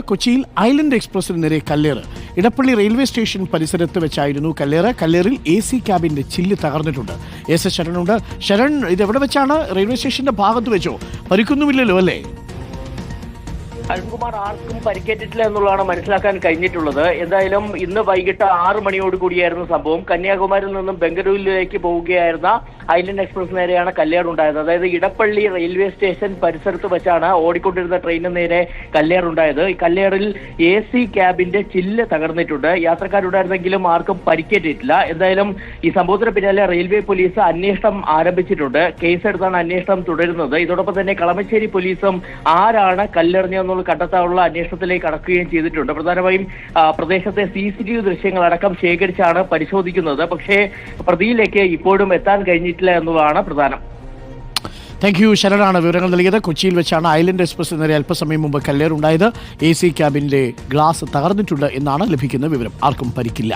കൊച്ചിയിൽ ഐലൻഡ് എക്സ്പ്രസിന് നേരെ കല്ലേറ്. ഇടപ്പള്ളി റെയിൽവേ സ്റ്റേഷൻ പരിസരത്ത് വെച്ചായിരുന്നു കല്ലേറ്. കല്ലേറിൽ എ സി ക്യാബിന്റെ ചില്ല് തകർന്നിട്ടുണ്ട്. എസ് എസ് ഉണ്ട്. ശരൺ ഇത് എവിടെ വെച്ചാണ്? റെയിൽവേ സ്റ്റേഷന്റെ ഭാഗത്ത് വെച്ചോ? പരിക്കൊന്നുമില്ലല്ലോ അല്ലേ? അരുൺകുമാർ ആർക്കും പരിക്കേറ്റിട്ടില്ല എന്നുള്ളതാണ് മനസ്സിലാക്കാൻ കഴിഞ്ഞിട്ടുള്ളത്. എന്തായാലും ഇന്ന് വൈകിട്ട് ആറ് മണിയോട് കൂടിയായിരുന്നു സംഭവം. കന്യാകുമാരിയിൽ നിന്നും ബംഗളൂരുവിലേക്ക് പോവുകയായിരുന്ന ഐലൻഡ് എക്സ്പ്രസ് നേരെയാണ് കല്ലേറുണ്ടായത് അതായത് ഇടപ്പള്ളി റെയിൽവേ സ്റ്റേഷൻ പരിസരത്ത് വെച്ചാണ് ഓടിക്കൊണ്ടിരുന്ന ട്രെയിനിന് നേരെ കല്ലേറുണ്ടായത് ഈ കല്ലേറിൽ എ സി ക്യാബിന്റെ ചില്ല് തകർന്നിട്ടുണ്ട്. യാത്രക്കാരുണ്ടായിരുന്നെങ്കിലും ആർക്കും പരിക്കേറ്റിട്ടില്ല. എന്തായാലും ഈ സംഭവത്തിന് പിന്നാലെ റെയിൽവേ പോലീസ് അന്വേഷണം ആരംഭിച്ചിട്ടുണ്ട്. കേസെടുത്താണ് അന്വേഷണം തുടരുന്നത്. ഇതോടൊപ്പം തന്നെ കളമശ്ശേരി പോലീസും ആരാണ് കല്ലെറിഞ്ഞതെന്നുള്ള കണ്ടെത്താനുള്ള അന്വേഷണത്തിലേക്ക് കടക്കുകയും ചെയ്തിട്ടുണ്ട്. പ്രധാനമായും പ്രദേശത്തെ സി സി ടി വി ദൃശ്യങ്ങളടക്കം ശേഖരിച്ചാണ് പരിശോധിക്കുന്നത്. പക്ഷേ പ്രതിയിലേക്ക് ഇപ്പോഴും എത്താൻ കഴിഞ്ഞിട്ടില്ല എന്നുള്ളതാണ് പ്രധാനം. താങ്ക് യു ശരണാണ് വിവരങ്ങൾ നൽകിയത്. കൊച്ചിയിൽ വെച്ചാണ് ഐലൻഡ് എക്സ്പ്രസ് നേരെ അല്പസമയം മുമ്പ് കല്ലേറുണ്ടായത്. എ സി ക്യാബിന്റെ ഗ്ലാസ് തകർന്നിട്ടുണ്ട് എന്നാണ് ലഭിക്കുന്ന വിവരം. ആർക്കും പരിക്കില്ല.